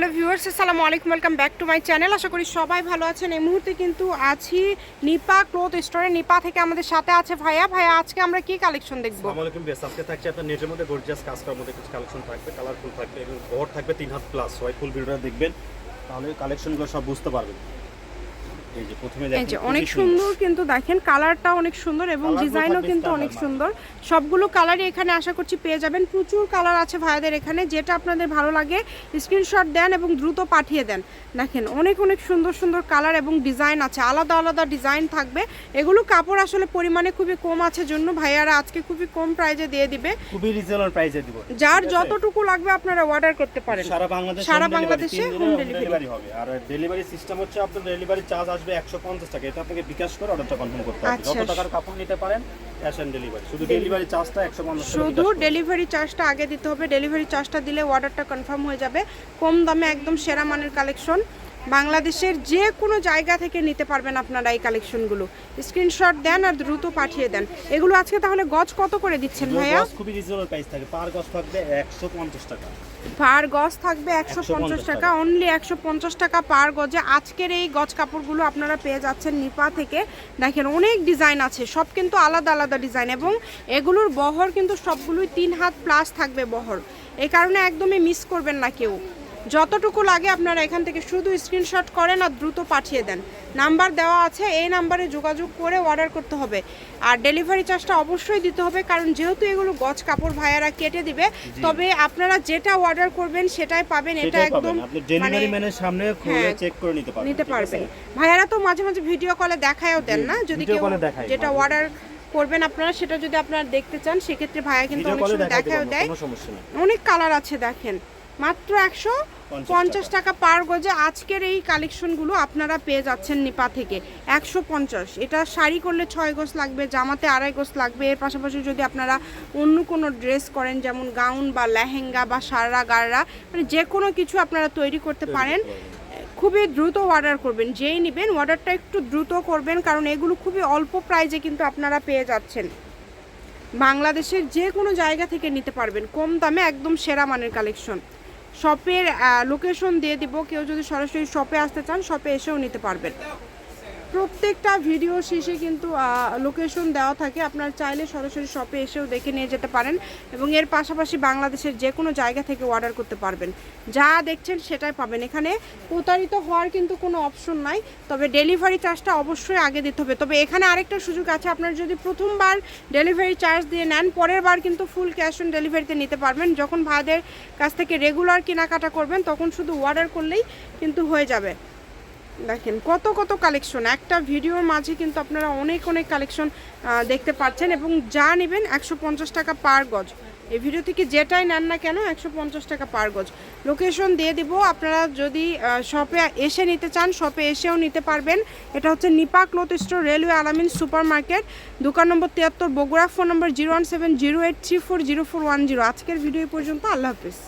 Hello viewers, আসসালামু আলাইকুম, welcome back to my channel. আশা করি সবাই ভালো আছেন। এই মুহূর্তে কিন্তু আছি নিপা ক্লোথ স্টোরে। নিপা থেকে আমাদের সাথে আছে ভাইয়া। ভাইয়া, আজকে আমরা কি কালেকশন দেখব? আসসালামু আলাইকুম বেশ আজকে থাকছে আপনার নেটের মধ্যে গর্জিয়াস কাজ করার মধ্যে কিছু কালেকশন থাকবে কালারফুল থাকবে এবং বহর থাকবে তিন হাত প্লাস সবাই ফুল ভিডিওটা দেখবেন, তাহলে কালেকশনগুলো সব বুঝতে পারবেন। এই যে অনেক সুন্দর কিন্তু দেখেন কালারটা অনেক সুন্দর এবং ডিজাইনও কিন্তু অনেক সুন্দর। সবগুলো কালারই এখানে আশা করছি পেয়ে যাবেন। প্রচুর কালার আছে ভাইয়াদের এখানে। যেটা আপনাদের ভালো লাগে স্ক্রিনশট দেন এবং দ্রুত পাঠিয়ে দেন। দেখেন অনেক অনেক সুন্দর সুন্দর কালার এবং ডিজাইন আছে। আলাদা আলাদা ডিজাইন থাকবে। এগুলো কাপড় আসলে পরিমাণে খুবই কম আছে জন্য ভাইয়ারা আজকে খুবই কম প্রাইজে দিয়ে দিবে। খুবই রিজনেবল প্রাইসে দিব। যার যতটুকু লাগবে আপনারা অর্ডার করতে পারেন। সারা বাংলাদেশে সারা বাংলাদেশে delivery। delivery হবে। আর ডেলিভারি সিস্টেম হচ্ছে আপনার ডেলিভারি চার্জ আসবে একশো পঞ্চাশ টাকা। এটা আপনাকে বিকাশ করে অর্ডারটা কনফার্ম করতে হবে। আচ্ছা। যত টাকার কাপড় নিতে পারেন ক্যাশ অন ডেলিভারি শুধু ডেলিভারি চার্জটা একশো পঞ্চাশ শুধু। ডেলিভারি চার্জটা আগে দিতে হবে। ডেলিভারি চার্জটা দিলে অর্ডারটা কনফার্ম হয়ে যাবে। কম দামে একদম সেরা মানের কালেকশন বাংলাদেশের যে কোনো জায়গা থেকে নিতে পারবেন আপনারা এই কালেকশনগুলো। স্ক্রিনশট দেন আর দ্রুত পাঠিয়ে দেন। এগুলো আজকে তাহলে গজ কত করে দিচ্ছেন ভাইয়া? খুবই রিজনেবল প্রাইস থাকে। পার গজ থাকবে একশো পঞ্চাশ টাকা। পার গজ থাকবে একশো পঞ্চাশ 150 টাকা। অনলি একশো পঞ্চাশ টাকা পার গজে। আজকের এই গজ কাপড়গুলো আপনারা পেয়ে যাচ্ছেন নিপা থেকে। দেখেন অনেক ডিজাইন আছে। সব কিন্তু আলাদা আলাদা ডিজাইন এবং এগুলোর বহর কিন্তু সবগুলোই তিন হাত প্লাস থাকবে বহর। এই কারণে একদমই মিস করবেন না কেউ। যতটুকু লাগে আপনারা এখান থেকে শুধু স্ক্রিনশট করেন আর দ্রুত পাঠিয়ে দেন। নাম্বার দেওয়া আছে এই নাম্বারে যোগাযোগ করে অর্ডার করতে হবে। আর ডেলিভারি চার্জটা অবশ্যই দিতে হবে কারণ যেহেতু এগুলো গজ কাপড় ভাইয়ারা কেটে দিবে তবে আপনারা যেটা অর্ডার করবেন সেটাই পাবেন এটা একদম ডেলিভারি মানে ম্যানের সামনে খুলে হ্যাঁ, চেক করে নিতে পারবেন। নিতে পারবেন। ভাইয়ারা তো মাঝে মাঝে ভিডিও কলে দেখায়ও দেন না যদি কেউ যেটা অর্ডার করবেন আপনারা সেটা যদি আপনারা দেখতে চান সেক্ষেত্রে ভাইয়া কিন্তু অনেক সময় দেখায়ও দেয়। অনেক কালার আছে দেখেন। মাত্র একশো 50 পঞ্চাশ টাকা। পার গজে আজকের এই কালেকশনগুলো আপনারা পেয়ে যাচ্ছেন নিপা থেকে। একশো পঞ্চাশ। এটা শাড়ি করলে ছয় গোছ লাগবে জামাতে আড়াই গোছ লাগবে। এর পাশাপাশি যদি আপনারা অন্য কোনো ড্রেস করেন যেমন গাউন বা লেহেঙ্গা বা সারা গাররা মানে যে কোনো কিছু আপনারা তৈরি করতে পারেন খুবই দ্রুত অর্ডার করবেন। যেই নেবেন অর্ডারটা একটু দ্রুত করবেন কারণ এগুলো খুবই অল্প প্রাইজে কিন্তু আপনারা পেয়ে যাচ্ছেন। বাংলাদেশের যে কোনো জায়গা থেকে নিতে পারবেন। কম দামে একদম সেরা মানের কালেকশন। শপের লোকেশন দিয়ে দিব। কেউ যদি সরাসরি শপে আসতে চান শপে এসেও নিতে পারবেন। প্রত্যেকটা ভিডিও শেষে কিন্তু লোকেশন দেওয়া থাকে। আপনার চাইলে সরাসরি শপে এসেও দেখে নিয়ে যেতে পারেন এবং এর পাশাপাশি বাংলাদেশের যে কোনো জায়গা থেকে অর্ডার করতে পারবেন। যা দেখছেন সেটাই পাবেন। এখানে প্রতারিত হওয়ার কিন্তু কোনো অপশন নাই, তবে ডেলিভারি চার্জটা অবশ্যই আগে দিতে হবে। তবে এখানে আরেকটা সুযোগ আছে, আপনার যদি প্রথমবার ডেলিভারি চার্জ দিয়ে নেন, পরের বার কিন্তু ফুল ক্যাশ অন ডেলিভারিতে নিতে পারবেন। যখন ভাইদের কাছ থেকে রেগুলার কেনাকাটা করবেন, তখন শুধু অর্ডার করলেই কিন্তু হয়ে যাবে। দেখেন, কত কত কালেকশন একটা ভিডিওর মাঝে কিন্তু আপনারা অনেক অনেক কালেকশন দেখতে পাচ্ছেন এবং যা নেবেন একশো পঞ্চাশ টাকা পার গজ। এই ভিডিও থেকে যেটাই নেন না কেন একশো পঞ্চাশ টাকা পার গজ। লোকেশন দিয়ে দিব, আপনারা যদি শপে এসে নিতে চান শপে এসেও নিতে পারবেন। এটা হচ্ছে Nipa cloth store railway Alamin super market দোকান নম্বর তিয়াত্তর, Bogura phone number zero one seven zero eight three four zero four one zero আজকের ভিডিও পর্যন্ত, আল্লাহ হাফিজ।